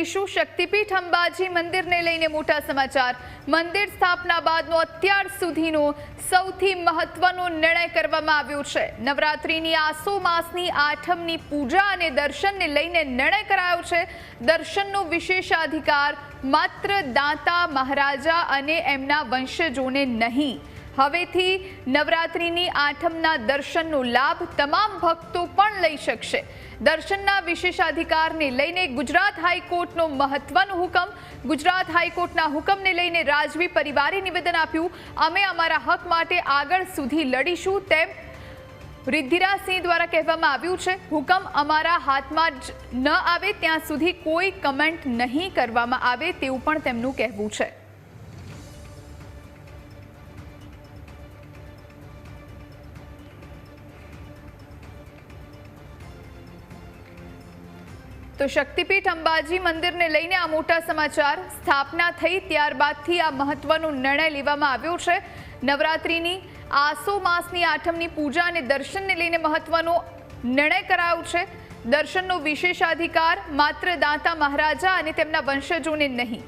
લઈશું શક્તિપીઠ અંબાજી મંદિરને લઈને મોટા સમાચાર. મંદિર સ્થાપના બાદનો અત્યાર સુધીનો સૌથી મહત્વનો નિર્ણય કરવામાં આવ્યો છે. નવરાત્રિની આસો માસની આઠમની પૂજા અને દર્શનને લઈને નિર્ણય કરાયો છે. દર્શનનો વિશેષાધિકાર માત્ર દાંતા, મહારાજા અને એમના વંશજોને નહીં. હવેથી નવરાત્રિની આઠમના દર્શનનો લાભ તમામ ભક્તો પણ લઈ શકશે. દર્શનના વિશેષાધિકારને લઈને ગુજરાત હાઈકોર્ટનો મહત્વનો હુકમ, ગુજરાત હાઈકોર્ટના હુકમને લઈને રાજવી પરિવારે નિવેદન આપ્યું, અમે અમારા હક માટે આગળ સુધી લડીશું તેમ રિદ્ધિરાજસિંહ દ્વારા કહેવામાં આવ્યું છે. હુકમ અમારા હાથમાં જ ન આવે, ત્યાં સુધી કોઈ કમેન્ટ નહીં કરવામાં આવે તેવું પણ તેમનું કહેવું છે. તો શક્તિપીઠ અંબાજી મંદિરને લઈને આ મોટા સમાચાર સ્થાપના થઈ ત્યારબાદથી આ મહત્વનો નિર્ણય લેવામાં આવ્યો છે. નવરાત્રિની આસો માસની આઠમની પૂજા અને દર્શનને લઈને મહત્વનો નિર્ણય કરાયો છે. દર્શનનો વિશેષાધિકાર માત્ર દાંતા મહારાજા અને તેમના વંશજોને નહીં.